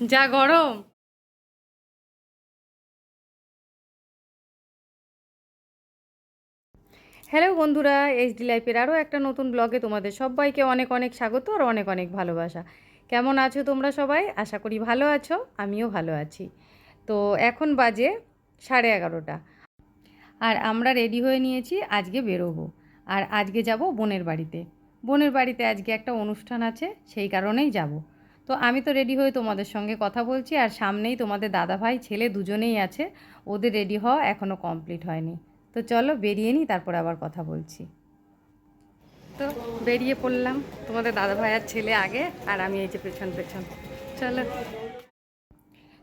যা গরম। হ্যালো বন্ধুরা এইচডি লাইফের আরও একটা নতুন ব্লগে তোমাদের সবাইকে অনেক অনেক স্বাগত আর অনেক অনেক ভালোবাসা। কেমন আছো তোমরা সবাই? আশা করি ভালো আছো, আমিও ভালো আছি। তো এখন বাজে সাড়ে এগারোটা। আর আমরা রেডি হয়ে নিয়েছি আজকে বেরোবো। আর আজকে যাব বোনের বাড়িতে। বোনের বাড়িতে আজকে একটা অনুষ্ঠান আছে, সেই কারণেই যাব। তো আমি তো রেডি হয়ে তোমাদের সঙ্গে কথা বলছি আর সামনেই তোমাদের দাদা ভাই ছেলে দুজনেই আছে। ওদের রেডি হওয়া এখনও কমপ্লিট হয়নি। তো চলো বেরিয়ে নিই, তারপর আবার কথা বলছি। তো বেরিয়ে পড়লাম তোমাদের দাদা ভাইয়ের ছেলে আগে আর আমি এই যে পেছন পেছন। চলো।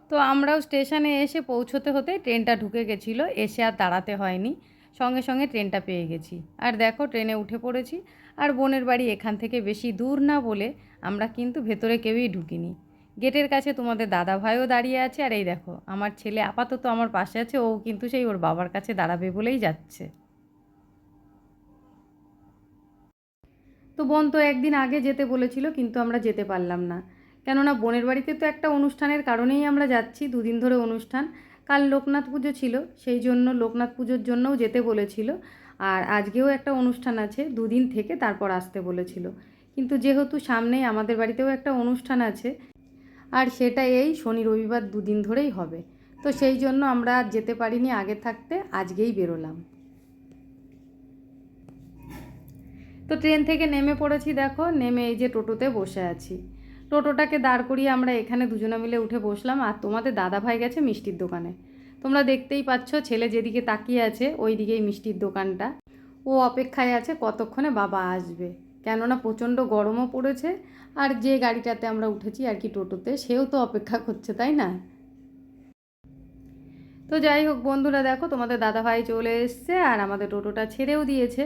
তো আমরাও স্টেশনে এসে পৌঁছতে হতে ট্রেনটা ঢুকে গেছিল, এসে আর দাঁড়াতে হয়নি। সঙ্গে সঙ্গে ট্রেনটা পেয়ে গেছি। আর দেখো, ট্রেনে উঠে পড়েছি। আর বোনের বাড়ি এখান থেকে বেশি দূর না বলে আমরা কিন্তু ভেতরে কেউই ঢুকিনি। গেটের কাছে তোমাদের দাদা ভাইও দাঁড়িয়ে আছে। আর এই দেখো, আমার ছেলে আপাতত আমার পাশে আছে। ও কিন্তু সেই ওর বাবার কাছে দাঁড়াবে বলেই যাচ্ছে। তো বোন তো একদিন আগে যেতে বলেছিল, কিন্তু আমরা যেতে পারলাম না। কেননা বোনের বাড়িতে তো একটা অনুষ্ঠানের কারণেই আমরা যাচ্ছি, দুদিন ধরে অনুষ্ঠান। কাল লোকনাথ পুজো ছিল, সেই জন্য লোকনাথ পুজোর জন্যও যেতে বলেছিল। আর আজকেও একটা অনুষ্ঠান আছে, দুদিন থেকে তারপর আসতে বলেছিল। কিন্তু যেহেতু সামনেই আমাদের বাড়িতেও একটা অনুষ্ঠান আছে, আর সেটা এই শনি রবিবার দুদিন ধরেই হবে। তো সেই জন্য আমরা যেতে পারিনি আগে থাকতে, আজকেই বেরোলাম। তো ট্রেন থেকে নেমে পড়েছি, দেখো, নেমে এই যে টোটোতে বসে আছি। টোটোটাকে দাঁড় করিয়ে আমরা এখানে দুজনে মিলে উঠে বসলাম আর তোমাদের দাদা ভাই গেছে মিষ্টির দোকানে। তোমরা দেখতেই পাচ্ছ ছেলে যেদিকে তাকিয়ে আছে ওই দিকেই মিষ্টির দোকানটা। ও অপেক্ষায় আছে কতক্ষণে বাবা আসবে। কেননা প্রচণ্ড গরমও পড়েছে আর যে গাড়িটাতে আমরা উঠেছি আর কি টোটোতে সেও তো অপেক্ষা করছে, তাই না? তো যাই হোক বন্ধুরা, দেখো তোমাদের দাদা ভাই চলে এসছে আর আমাদের টোটোটা ছেড়েও দিয়েছে।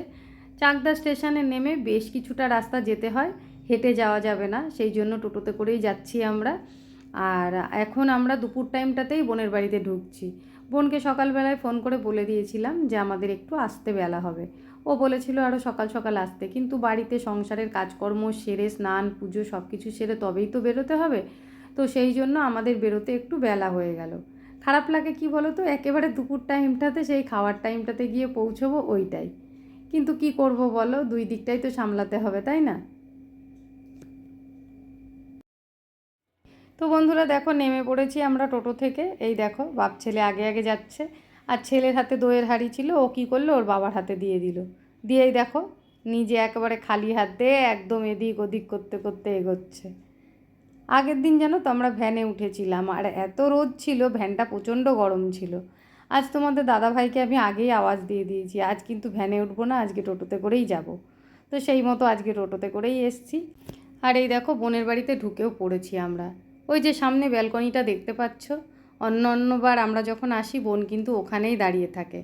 চাকদা স্টেশনে নেমে বেশ কিছুটা রাস্তা যেতে হয়। হেঁটে যাওয়া যাবে না, সেই জন্য টোটোতে করেই যাচ্ছি আমরা। আর এখন আমরা দুপুর টাইমটাতেই বোনের বাড়িতে ঢুকছি। বোনকে সকালবেলায় ফোন করে বলে দিয়েছিলাম যে আমাদের একটু আসতে বেলা হবে। ও বলেছিল আরও সকাল সকাল আসতে, কিন্তু বাড়িতে সংসারের কাজকর্ম, সেরে স্নান, পুজো সব কিছু সেরে তবেই তো বেরোতে হবে। তো সেই জন্য আমাদের বেরোতে একটু বেলা হয়ে গেল। খারাপ লাগে কি বলো তো একেবারে দুপুর টাইমটাতে, সেই খাওয়ার টাইমটাতে গিয়ে পৌঁছবো ওইটাই। কিন্তু কি করব বলো? দুই দিকটাই তো সামলাতে হবে, তাই না? তো বন্ধুরা দেখো নেমে পড়েছি আমরা টোটো থেকে। এই দেখো, বাপ ছেলে আগে আগে যাচ্ছে। আর ছেলের হাতে দইয়ের হাঁড়ি ছিল, ও কী করল? ওর বাবার হাতে দিয়ে দিল। দিয়েই দেখো, নিজে একেবারে খালি হাতে একদম এদিক ওদিক করতে করতে এগোচ্ছে। আগের দিন জানো তো আমরা ভ্যানে উঠেছিলাম, আর এত রোদ ছিল, ভ্যানটা প্রচণ্ড গরম ছিল। আজ তোমাদের দাদা ভাইকে আমি আগেই আওয়াজ দিয়ে দিয়েছি, আজ কিন্তু ভ্যানে উঠবো না, আজকে টোটোতে করেই যাব। তো সেই মতো আজকে টোটোতে করেই এসছি। আর এই দেখো, বোনের বাড়িতে ঢুকেও পড়েছি আমরা। ওই যে সামনে ব্যালকনিটা দেখতে পাচ্ছ? অন্য অন্যবার আমরা যখন আসি বোন কিন্তু ওখানেই দাঁড়িয়ে থাকে।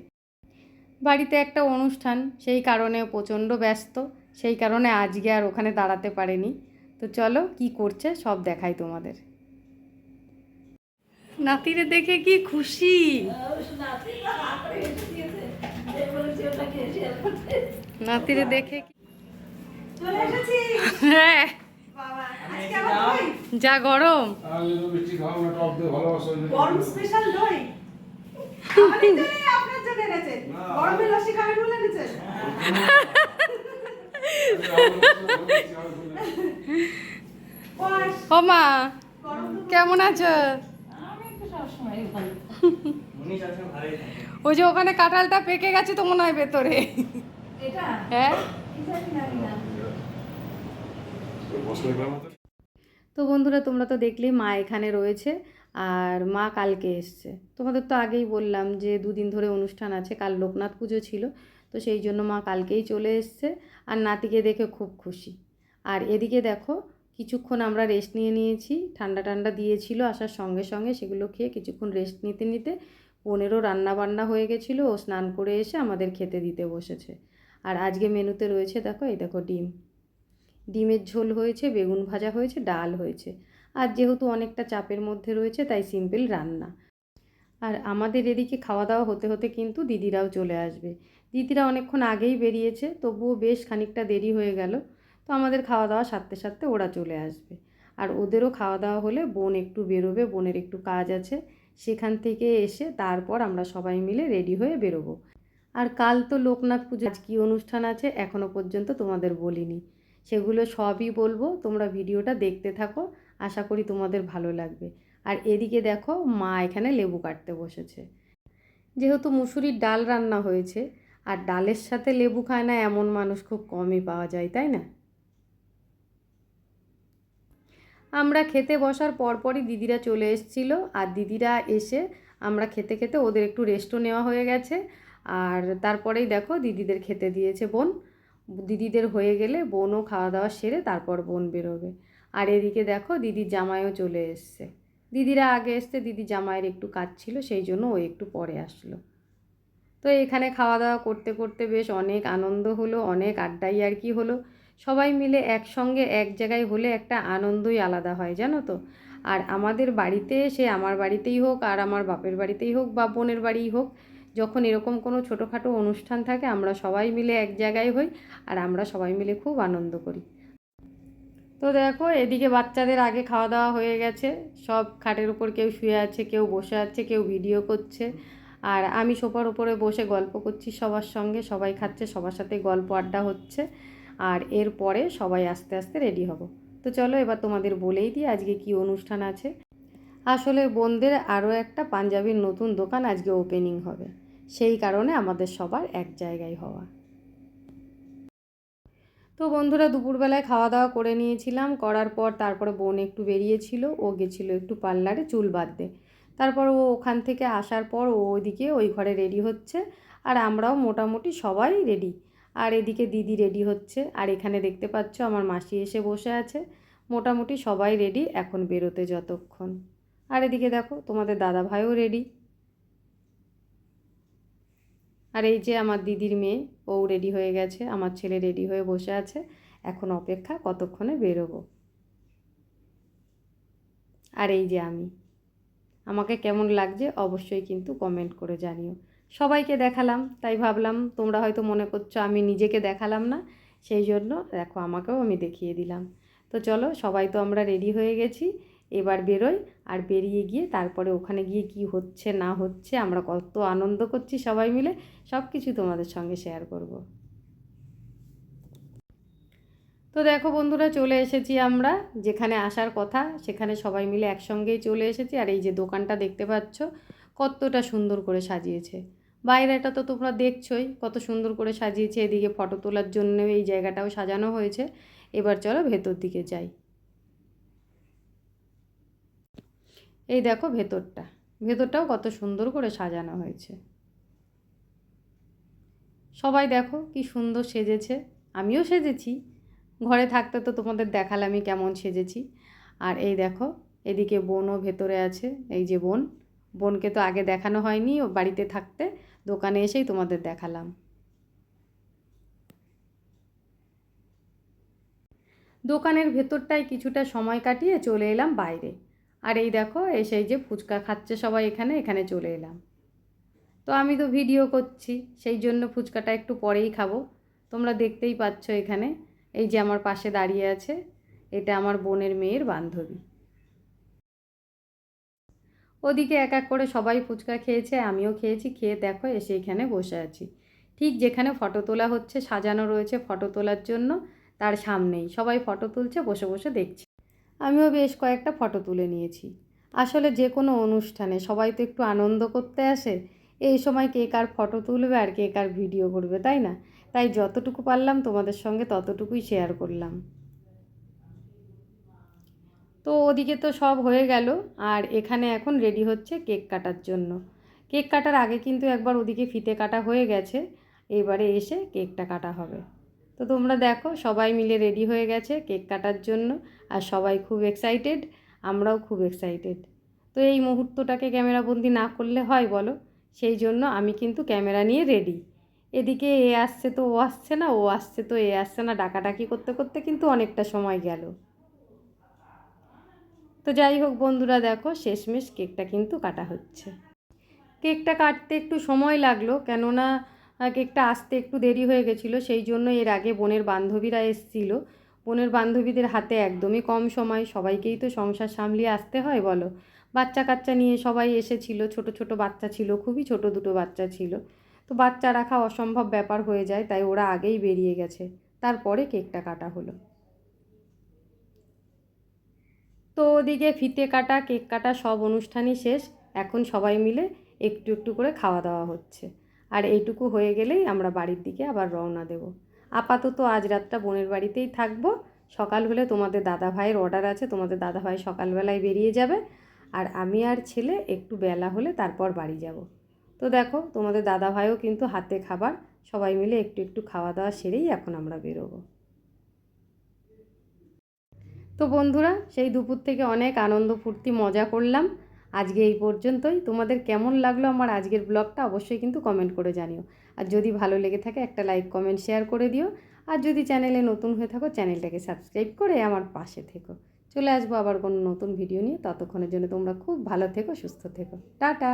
বাড়িতে একটা অনুষ্ঠান সেই কারণে প্রচণ্ড ব্যস্ত সেই কারণে আজকে আর ওখানে দাঁড়াতে পারেনি। তো চলো কি করছে সব দেখাই তোমাদের। নাতিরে দেখে কি খুশি? নাতিরে দেখে কি হ্যাঁ। বাবা আজকে আবার দই? যা গরম। আগে তো মিষ্টি খাওয়া না টক দিয়ে ভালোবাসা ওই জন্য। গরম স্পেশাল দই? আপনার জন্য এনেছে। গরমে লস্যি খাবেন বলে এনেছে। ও মা কেমন আছো? ওই যে ওখানে কাঁঠালটা পেকে গেছে তো মনে হয় ভেতরে। এটা? হ্যাঁ কি জানি জানি না। বসলে গেলাম তো। বন্ধুরা, তোমরা তো দেখলেই মা এখানে রয়েছে আর মা কালকে এসছে। তোমাদের তো আগেই বললাম যে দুদিন ধরে অনুষ্ঠান আছে, কাল লোকনাথ পুজো ছিল, তো সেই জন্য মা কালকেই চলে এসছে আর নাতিকে দেখে খুব খুশি। আর এদিকে দেখো, কিছুক্ষণ আমরা রেস্ট নিয়ে নিয়েছি, ঠান্ডা ঠান্ডা দিয়েছিল, আসার সঙ্গে সঙ্গে সেগুলো খেয়ে কিছুক্ষণ রেস্ট নিতে নিতে পনেরো রান্না বান্না হয়ে গেছিল, ও স্নান করে এসে আমাদের খেতে দিতে বসেছে। আর আজকে মেনুতে রয়েছে দেখো, এই দেখো ডিম। ডিমের ঝোল হয়েছে, বেগুন ভাজা হয়েছে, ডাল হয়েছে। আর যেহেতু অনেকটা চাপের মধ্যে রয়েছে, তাই সিম্পল রান্না। আর আমাদের এদিকে খাওয়া দাওয়া হতে হতে কিন্তু দিদিরাও চলে আসবে। দিদিরা অনেকক্ষণ আগেই বেরিয়েছে, তবুও বেশ খানিকটা দেরি হয়ে গেল। তো আমাদের খাওয়া দাওয়া সারতে সারতে ওরা চলে আসবে। আর ওদেরও খাওয়া দাওয়া হলে বোন একটু বেরোবে, বোনের একটু কাজ আছে। সেখান থেকে এসে তারপর আমরা সবাই মিলে রেডি হয়ে বেরোবো। আর কাল তো লোকনাথ পুজো আজ কী অনুষ্ঠান আছে এখনও পর্যন্ত তোমাদের বলিনি। সেগুলো সবই বলব, তোমরা ভিডিওটা দেখতে থাকো, আশা করি তোমাদের ভালো লাগবে। আর এদিকে দেখো, মা এখানে লেবু কাটতে বসেছে। যেহেতু মুসুরির ডাল রান্না হয়েছে, আর ডালের সাথে লেবু খায় না, এমন মানুষ খুব কমই পাওয়া যায়, তাই না? আমরা খেতে বসার পরপরই দিদিরা চলে এসেছিল, আর দিদিরা এসে আমরা খেতে খেতে ওদের একটু রেস্টও নেওয়া হয়ে গেছে, আর তারপরেই দেখো দিদিদের খেতে দিয়েছে বোন। দিদিদের হয়ে গেলে বোনও খাওয়া দাওয়া সেরে তারপর বোন বেরোবে। আর এদিকে দেখো দিদির জামাইও চলে এসছে। দিদিরা আগে এসছে, দিদি জামাইয়ের একটু কাজ ছিল, সেই জন্য ও একটু পরে আসলো। তো এখানে খাওয়া দাওয়া করতে করতে বেশ অনেক আনন্দ হলো, অনেক আড্ডাই আর কি হলো। সবাই মিলে একসঙ্গে এক জায়গায় হলে একটা আনন্দই আলাদা হয়, জানো তো? আর আমাদের বাড়িতে সে আমার বাড়িতেই হোক, আর আমার বাপের বাড়িতেই হোক বা বোনের বাড়িই হোক যখন এরকম কোনো ছোটোখাটো অনুষ্ঠান থাকে, আমরা সবাই মিলে এক জায়গায় হই আর আমরা সবাই মিলে খুব আনন্দ করি। তো দেখো, এদিকে বাচ্চাদের আগে খাওয়া দাওয়া হয়ে গেছে। সব খাটের উপর কেউ শুয়ে আছে, কেউ বসে আছে, কেউ ভিডিও করছে। আর আমি সোফার উপরে বসে গল্প করছি সবার সঙ্গে, সবাই খাচ্ছে, সবার সাথে গল্প আড্ডা হচ্ছে। আর এরপরে সবাই আস্তে আস্তে রেডি হব। তো চলো এবার তোমাদের বলেই দিই আজকে কি অনুষ্ঠান আছে। আসলে বোনদের আরও একটা পাঞ্জাবির নতুন দোকান আজকে ওপেনিং হবে। সেই কারণে আমাদের সবার এক জায়গায় হওয়া। তো বন্ধুরা, দুপুরবেলায় খাওয়া দাওয়া করে নিয়েছিলাম। করার পর তারপরে বোন একটু বেরিয়েছিল, ও গেছিল একটু পার্লারে চুল বাঁধতে। তারপর ও ওখান থেকে আসার পর ও ওইদিকে ওই ঘরে রেডি হচ্ছে, আর আমরাও মোটামুটি সবাই রেডি। আর এদিকে দিদি রেডি হচ্ছে, আর এখানে দেখতে পাচ্ছ আমার মাসি এসে বসে আছে। মোটামুটি সবাই রেডি এখন বেরোতে যতক্ষণ। আর এদিকে দেখো, তোমাদের দাদা ভাইও রেডি। আর এই যে আমার দিদির মেয়ে, ও রেডি হয়ে গেছে, আমার ছেলে রেডি হয়ে বসে আছে। এখন অপেক্ষা কতক্ষণে বেরোবো? আর এই যে আমি, আমাকে কেমন লাগছে অবশ্যই কিন্তু কমেন্ট করে জানিও। সবাইকে দেখালাম, তাই ভাবলাম তোমরা হয়তো মনে করছ আমি নিজেকে দেখালাম না, সেই জন্য দেখো আমাকেও আমি দেখিয়ে দিলাম। তো চলো, সবাই তো আমরা রেডি হয়ে গেছি। এবার বেরোই আর বেরিয়ে গিয়ে তারপরে ওখানে গিয়ে কি হচ্ছে, না হচ্ছে, আমরা কত আনন্দ করছি সবাই মিলে, সব কিছু তোমাদের সঙ্গে শেয়ার করব। তো দেখো বন্ধুরা, চলে এসেছি আমরা, যেখানে আসার কথা, সেখানে সবাই মিলে একসঙ্গেই চলে এসেছি। আর এই যে দোকানটা দেখতে পাচ্ছ, কতটা সুন্দর করে সাজিয়েছে। বাইরেটা তো তোমরা দেখছোই, কত সুন্দর করে সাজিয়েছে, এদিকে ফটো তোলার জন্য এই জায়গাটাও সাজানো হয়েছে। এবার চলো ভেতর দিকে যাই। এই দেখো ভেতরটা। ভেতরটাও কত সুন্দর করে সাজানো হয়েছে। সবাই দেখো কি সুন্দর সেজেছে। আমিও সেজেছি। ঘরে থাকতে তো তোমাদের দেখালামই কেমন সেজেছি। আর এই দেখো, এদিকে বোনও ভেতরে আছে, এই যে বোন। বোনকে তো আগে দেখানো হয়নি ও বাড়িতে থাকতে, দোকানে এসেই তোমাদের দেখালাম। দোকানের ভেতরটায় কিছুটা সময় কাটিয়ে চলে এলাম বাইরে। আর এই দেখো এসেই যে ফুচকা খাচ্ছে সবাই এখানে এখানে চলে এলাম। তো আমি তো ভিডিও করছি, সেই জন্য ফুচকাটা একটু পরেই খাব। তোমরা দেখতেই পাচ্ছ এখানে, এই যে আমার পাশে দাঁড়িয়ে আছে, এটা আমার বোনের মেয়ের বান্ধবী। ওদিকে এক এক করে সবাই ফুচকা খেয়েছে, আমিও খেয়েছি, খেয়ে দেখো এসে এখানে বসে আছি। ঠিক যেখানে ফটো তোলা হচ্ছে, সাজানো রয়েছে ফটো তোলার জন্য, তার সামনেই। সবাই ফটো তুলছে, বসে বসে দেখছি। আমিও বেশ কয়েকটা ফটো তুলে নিয়েছি। আসলে যে কোনো অনুষ্ঠানে সবাই তো একটু আনন্দ করতে আসে। এই সময় কে কার ফটো তুলবে আর কে কার ভিডিও করবে, তাই না? তাই যতটুকু পারলাম তোমাদের সঙ্গে ততটুকুই শেয়ার করলাম। তো ওদিকে তো সব হয়ে গেল, আর এখানে এখন রেডি হচ্ছে কেক কাটার জন্য। কেক কাটার আগে কিন্তু একবার ওদিকে ফিতে কাটা হয়ে গেছে, এবারে এসে কেকটা কাটা হবে। তো তোমরা দেখো, সবাই মিলে রেডি হয়ে গেছে কেক কাটার জন্য, আর সবাই খুব এক্সাইটেড আমরাও খুব এক্সাইটেড তো এই মুহূর্তটাকে ক্যামেরাবন্দি না করলে হয় বলো? সেই জন্য আমি কিন্তু ক্যামেরা নিয়ে রেডি এদিকে এ আসছে তো ও আসছে না, ও আসছে তো এ আসছে না, ডাকাডাকি করতে করতে কিন্তু অনেকটা সময় গেল। তো যাই হোক বন্ধুরা দেখো, শেষমেশ কেকটা কিন্তু কাটা হচ্ছে। কেকটা কাটতে একটু সময় লাগল, কেননা কেকটা আসতে একটু দেরি হয়ে গেছিল, সেই জন্য এর আগে বোনের বান্ধবীরা এসেছিল। বোনের বান্ধবীদের হাতে একদমই কম সময়, সবাইকেই তো সংসার সামলিয়ে আসতে হয় বলো। বাচ্চা কাচ্চা নিয়ে সবাই এসেছিল, ছোট ছোট বাচ্চা ছিল, খুবই ছোট দুটো বাচ্চা ছিল। তো বাচ্চা রাখা অসম্ভব ব্যাপার হয়ে যায়, তাই ওরা আগেই বেরিয়ে গেছে। তারপরে কেকটা কাটা হলো। তো ওদিকে ফিতে কাটা, কেক কাটা সব অনুষ্ঠানই শেষ। এখন সবাই মিলে একটু একটু করে খাওয়া দাওয়া হচ্ছে। আর এইটুকু হয়ে গেলেই আমরা বাড়ির দিকে আবার রওনা দেব। আপাতত আজ রাতটা বোনের বাড়িতেই থাকব। সকাল হলে তোমাদের দাদা ভাইয়ের অর্ডার আছে, তোমাদের দাদা ভাই সকালবেলায় বেরিয়ে যাবে। আর আমি আর ছেলে একটু বেলা হলে তারপর বাড়ি যাব। তো দেখো, তোমাদের দাদা ভাইও কিন্তু হাতে খাবার। সবাই মিলে একটু একটু খাওয়া দাওয়া সেরেই এখন আমরা বেরোবো। তো বন্ধুরা, সেই দুপুর থেকে অনেক আনন্দ ফুর্তি মজা করলাম। আজকে এই পর্যন্তই। তোমাদের কেমন লাগল আমার আজকের ব্লগটা অবশ্যই কিন্তু কমেন্ট করে জানিও। আর যদি ভালো লেগে থাকে একটা লাইক কমেন্ট শেয়ার করে দিও। আর যদি চ্যানেলে নতুন হয়ে থাকো চ্যানেলটাকে সাবস্ক্রাইব করে আমার পাশে থেকো। চলে আসব আবার কোনো নতুন ভিডিও নিয়ে। ততক্ষণের জন্য তোমরা খুব ভালো থেকো, সুস্থ থেকো। টাটা!